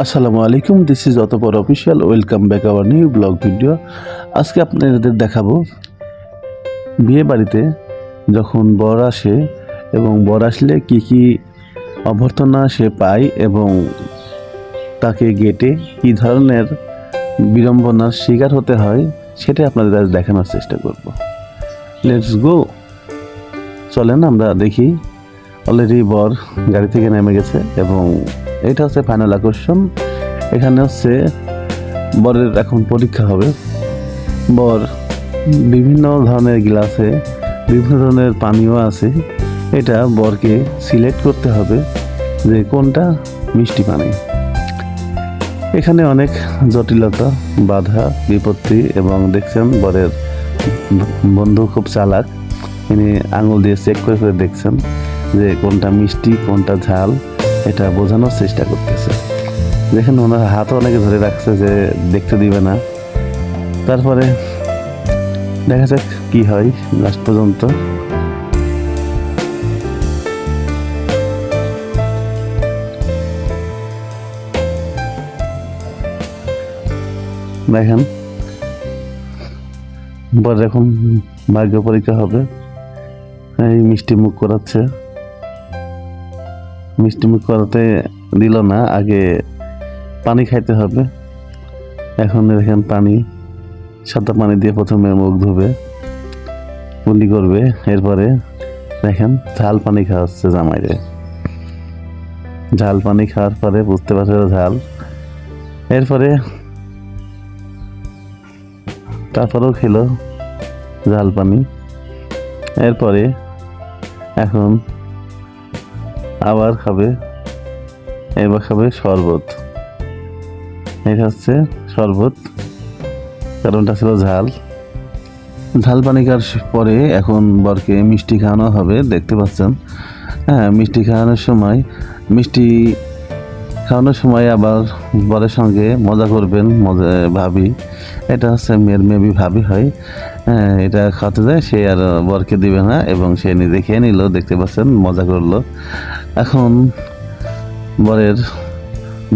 আসসালামু আলাইকুম this is অতপর official welcome back our new blog video আজকে আপনাদের দেখাবো বিয়ে বাড়িতে যখন বর আসে এবং বর আসলে কি কি অভ্যর্থনা সে পায় এবং তাকে গেটে কি ধরনের বিড়ম্বনার শিকার হতে হয় সেটা আপনাদের আজ দেখানোর চেষ্টা করব। লেটস গো চলেন আমরা দেখি অলরেডি বর গাড়ি থেকে নেমে গেছে এবং এটা হচ্ছে ফাইনাল আকর্ষণ। এখানে হচ্ছে বরের এখন পরীক্ষা হবে। বর বিভিন্ন ধরনের গ্লাসে বিভিন্ন ধরনের পানীয় আছে। এটা বরকে সিলেক্ট করতে হবে যে কোনটা মিষ্টি পানি। এখানে অনেক জটিলতা, বাধা, বিপত্তি এবং দেখছেন বরের বন্ধু খুব চালাক। তিনি আঙুল দিয়ে চেক করে করে দেখছেন। যে কোনটা মিষ্টি, কোনটা ঝাল, এটা বোঝানোর চেষ্টা করতেছে। দেখেন ওনার হাতও অনেকে ধরে রাখছে যে দেখতে দিবে না। তারপরে দেখা যাক কি হয় লাস্ট পর্যন্ত। দেখেন পরে এখন ভাগ্য পরীক্ষা হবে। এই মিষ্টি মুখ করাচ্ছে। মিষ্টি মুখ করাতে দিল না, আগে পানি খাইতে হবে। এখন দেখেন পানি, সাদা পানি দিয়ে প্রথমে মুখ ধুবে কুলি করবে, এরপরে দেখেন ঝাল পানি খাওয়াচ্ছে জামাইরে। ঝাল পানি খাওয়ার পরে বুঝতে পারছে ঝাল। এরপরে তারপরেও খেলো ঝাল পানি। এরপরে এখন আবার খাবে, এবার খাবে শরবত। এটা হচ্ছে শরবত, কারণটা ছিল ঝাল। ঝাল পানি খাওয়ার পরে এখন বরকে মিষ্টি খাওয়ানো হবে, দেখতে পাচ্ছেন। হ্যাঁ মিষ্টি খাওয়ানোর সময়, মিষ্টি খাওয়ানোর সময় আবার বরের সঙ্গে মজা করবেন, মজা, ভাবি। এটা হচ্ছে মেয়ের মেবি ভাবি হয়। হ্যাঁ এটা খাওয়াতে যায়, সে আর বরকে দিবে না এবং সে নিজে খেয়ে নিল, দেখতে পাচ্ছেন, মজা করল। এখন বরের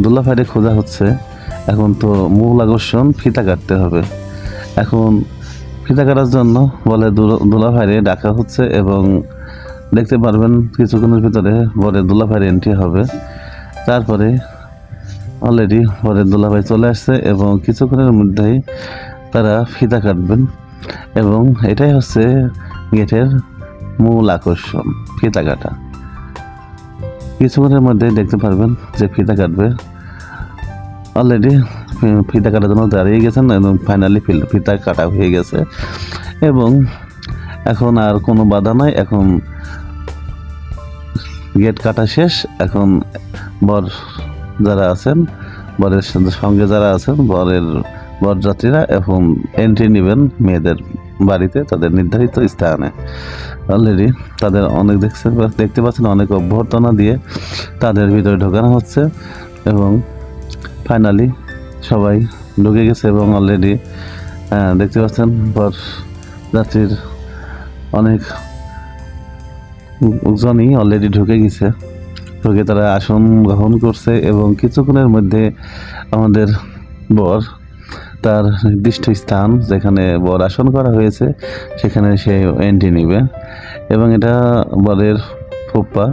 দোলা ফাইডে খোঁজা হচ্ছে। এখন তো মূল আকর্ষণ ফিতা কাটতে হবে। এখন ফিতা কাটার জন্য বলে দুলা ভাইরে ডাকা হচ্ছে এবং দেখতে পারবেন কিছুক্ষণের ভিতরে বরের দুলা ভাইরে এন্ট্রি হবে। তারপরে অলরেডি বরের দোলা ভাই চলে আসছে এবং কিছুক্ষণের মধ্যেই তারা ফিতা কাটবেন এবং এটাই হচ্ছে গেটের মূল আকর্ষণ, ফিতা কাটা। কিছুক্ষণের মধ্যে দেখতে পারবেন যে ফিতা কাটবে। অলরেডি ফিতা কাটার জন্য দাঁড়িয়ে গেছেন এবং ফাইনালি ফিতা কাটা হয়ে গেছে। এবং এখন আর কোনো বাধা নাই, এখন গেট কাটা শেষ, এখন বর যারা আছেন, বরের সঙ্গে যারা আছেন, বরের বরযাত্রীরা এবং এন্ট্রি নেবেন মেয়েদের বাড়িতে তাদের নির্ধারিত স্থানে। অলরেডি তাদের অনেক দেখতে দেখতে পাচ্ছেন অনেক অভ্যর্থনা দিয়ে তাদের ভিতরে ঢোকানো হচ্ছে এবং ফাইনালি সবাই ঢুকে গেছে এবং অলরেডি দেখতে পাচ্ছেন বর যাত্রীর অনেক জনই অলরেডি ঢুকে গেছে। ঢুকে তারা আসন গ্রহণ করছে এবং কিছুক্ষণের মধ্যে আমাদের বর তার নির্দিষ্ট স্থান যেখানে বর আসন করা হয়েছে, সেখানে সে এন্ট্রি নেবে। এবং এটা বরের ফুপ্পা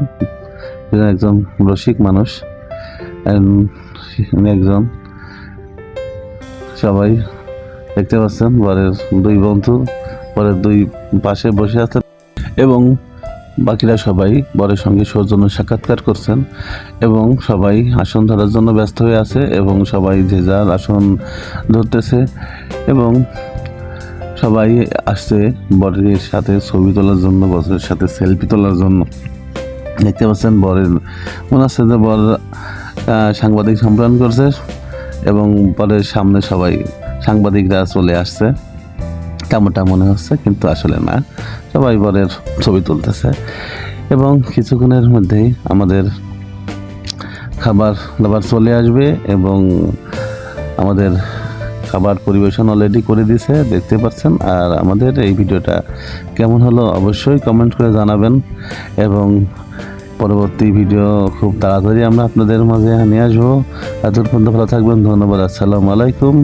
একজন রসিক মানুষ একজন সবাই দেখতে পাচ্ছেন বরের দুই বন্ধু, বরের দুই পাশে বসে আছেন এবং বাকিরা সবাই বরের সঙ্গে সৌজন্য সাক্ষাৎকার করছেন এবং সবাই আসন ধরার জন্য ব্যস্ত হয়ে আছে এবং সবাই যে যার আসন ধরতেছে এবং সবাই আসছে বরের সাথে ছবি তোলার জন্য, বরের সাথে সেলফি তোলার জন্য। দেখতে পাচ্ছেন বরের মনে হচ্ছে যে বর সাংবাদিক সম্মেলন করছে এবং পরের সামনে সবাই সাংবাদিকরা চলে আসছে। তেমনটা মনে হচ্ছে, কিন্তু আসলে না। সবাই বরের ছবি তুলতেছে। এবং কিছুক্ষণের মধ্যেই আমাদের খাবার দাবার চলে আসবে এবং আমাদের খাবার পরিবেশন অলরেডি করে দিছে দেখতে পাচ্ছেন। আর আমাদের এই ভিডিওটা কেমন হলো অবশ্যই কমেন্ট করে জানাবেন। এবং পরবর্তী ভিডিও খুব তাড়াতাড়ি আমরা আপনাদের মাঝে নিয়ে আসব। এতক্ষণ পর্যন্ত ভালো থাকবেন, ধন্যবাদ, আসসালামু আলাইকুম।